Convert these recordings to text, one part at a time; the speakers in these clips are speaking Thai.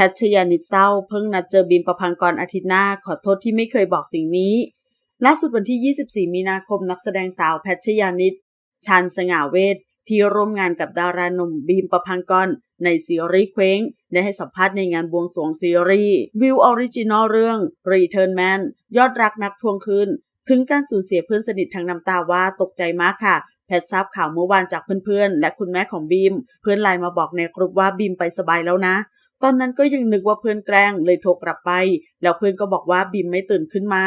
แพทชยานิดเศร้าเพิ่งนัดเจอบีมประพังกรอาทิตย์หน้า ขอโทษที่ไม่เคยบอกสิ่งนี้ ล่าสุดวันที่ 24 มีนาคมนักแสดงสาวแพทชยานิดชานสง่าเวทที่ร่วมงานกับดาราหนุ่มบีมประพังกรในซีรีส์เคว้ง ได้ให้สัมภาษณ์ในงานบวงสรวงซีรีส์วิวออริจินอลเรื่อง Return Man ยอดรักนักทวงคืน ถึงการสูญเสียเพื่อนสนิททางน้ำตาว่าตกใจมากค่ะ แพททราบข่าวเมื่อวานจากเพื่อนๆ และคุณแม่ของบีม เพื่อนไลน์มาบอกในกลุ่มว่าบีมไปสบายแล้วนะ ตอนนั้นก็ยังนึกว่าเพื่อนแกล้งเลยโทรกลับไป แล้วเพื่อนก็บอกว่าบีมไม่ตื่นขึ้นมา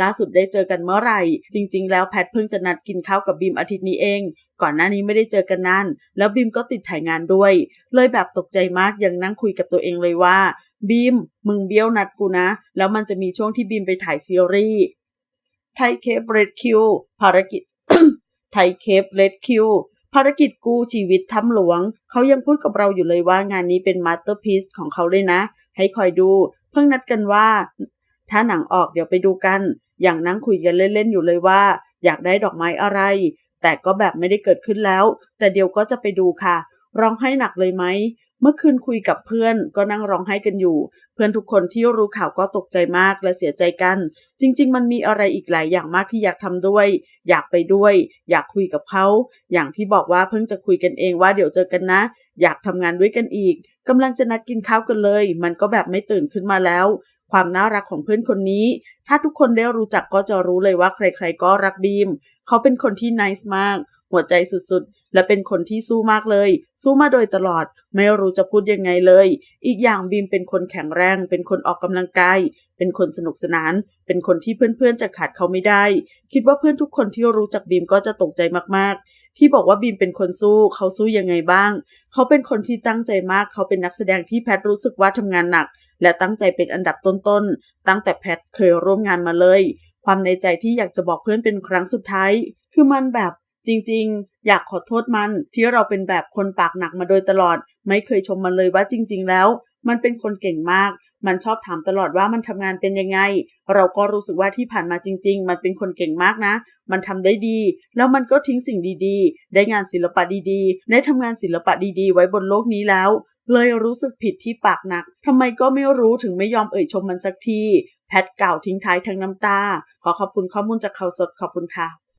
ล่าสุดได้เจอกันเมื่อไหร่ จริง ๆ แล้วแพทเพิ่งจะนัดกินข้าวกับบีมอาทิตย์นี้เอง ก่อนหน้านี้ไม่ได้เจอกันนานแล้วบีมก็ติดถ่ายงานด้วย เลยแบบตกใจมากยังนั่งคุยกับตัวเองเลยว่าบีมมึงเบี้ยวนัดกูนะ แล้วมันจะมีช่วงที่บีมไปถ่ายซีรีส์ไทยเคปเรดคิวภารกิจไทยเคปเรดคิว ภารกิจกู้ชีวิตถ้ำหลวง เขายังพูดกับเราอยู่เลยว่างานนี้เป็นมาสเตอร์พีซของเขาเลยนะ ให้คอยดู เพิ่งนัดกันว่า ถ้าหนังออกเดี๋ยวไปดูกัน อย่างนั่งคุยกันเล่นๆอยู่เลยว่า อยากได้ดอกไม้อะไร แต่ก็แบบไม่ได้เกิดขึ้นแล้ว แต่เดี๋ยวก็จะไปดูค่ะ ร้องให้หนักเลยไหม เมื่อคืนคุยกับเพื่อนก็นั่งร้องไห้กันอยู่ เพื่อนทุกคนที่รู้ข่าวก็ตกใจมากและเสียใจกัน จริง ๆ มันมีอะไรอีกหลายอย่างมากที่อยากทำด้วย อยากไปด้วย อยากคุยกับเขา อย่างที่บอกว่าเพิ่งจะคุยกันเองว่าเดี๋ยวเจอกันนะ อยากทำงานด้วยกันอีกกำลังจะนัดกินข้าวกันเลย มันก็แบบไม่ตื่นขึ้นมาแล้ว ความน่ารักของเพื่อนคนนี้ ถ้าทุกคนได้รู้จักก็จะรู้เลยว่าใคร ๆ ก็รักบีม เขาเป็นคนที่นิสมาก หัวใจสุดๆ และเป็นคนที่สู้มากเลย สู้มาโดยตลอด ไม่รู้จะพูดยังไงเลย อีกอย่างบีมเป็นคนแข็งแรง เป็นคนออกกำลังกาย เป็นคนสนุกสนาน เป็นคนที่เพื่อนๆจะขาดเขาไม่ได้ คิดว่าเพื่อนทุกคนที่รู้จักบีมก็จะตกใจมากๆ ที่บอกว่าบีมเป็นคนสู้ เขาสู้ยังไงบ้าง เขาเป็นคนที่ตั้งใจมาก เขาเป็นนักแสดงที่แพทรู้สึกว่าทำงานหนัก และตั้งใจเป็นอันดับต้นๆ ตั้งแต่แพทเคยร่วมงานมาเลยความในใจที่อยากจะบอกเพื่อนเป็นครั้งสุดท้าย คือมันแบบ จริงๆ อยากขอโทษมันที่เราเป็นแบบคนปากหนักมาโดยตลอด ไม่เคยชมมันเลยว่าจริง ๆ แล้ว มันเป็นคนเก่งมาก มันชอบถามตลอดว่ามันทำงานเป็นยังไง เราก็รู้สึกว่าที่ผ่านมาจริง ๆ มันเป็นคนเก่งมากนะ มันทำได้ดี แล้วมันก็ทิ้งสิ่งดีๆ ได้งานศิลปะดีๆ ได้ทำงานศิลปะดีๆ ไว้บนโลกนี้แล้ว เลยรู้สึกผิดที่ปากหนักทำไมก็ไม่รู้ถึงไม่ยอมเอ่ยชมมันสักที แพทกล่าวทิ้งท้ายทั้งน้ำตา ขอขอบคุณข้อมูลจากข่าวสดขอบคุณค่ะ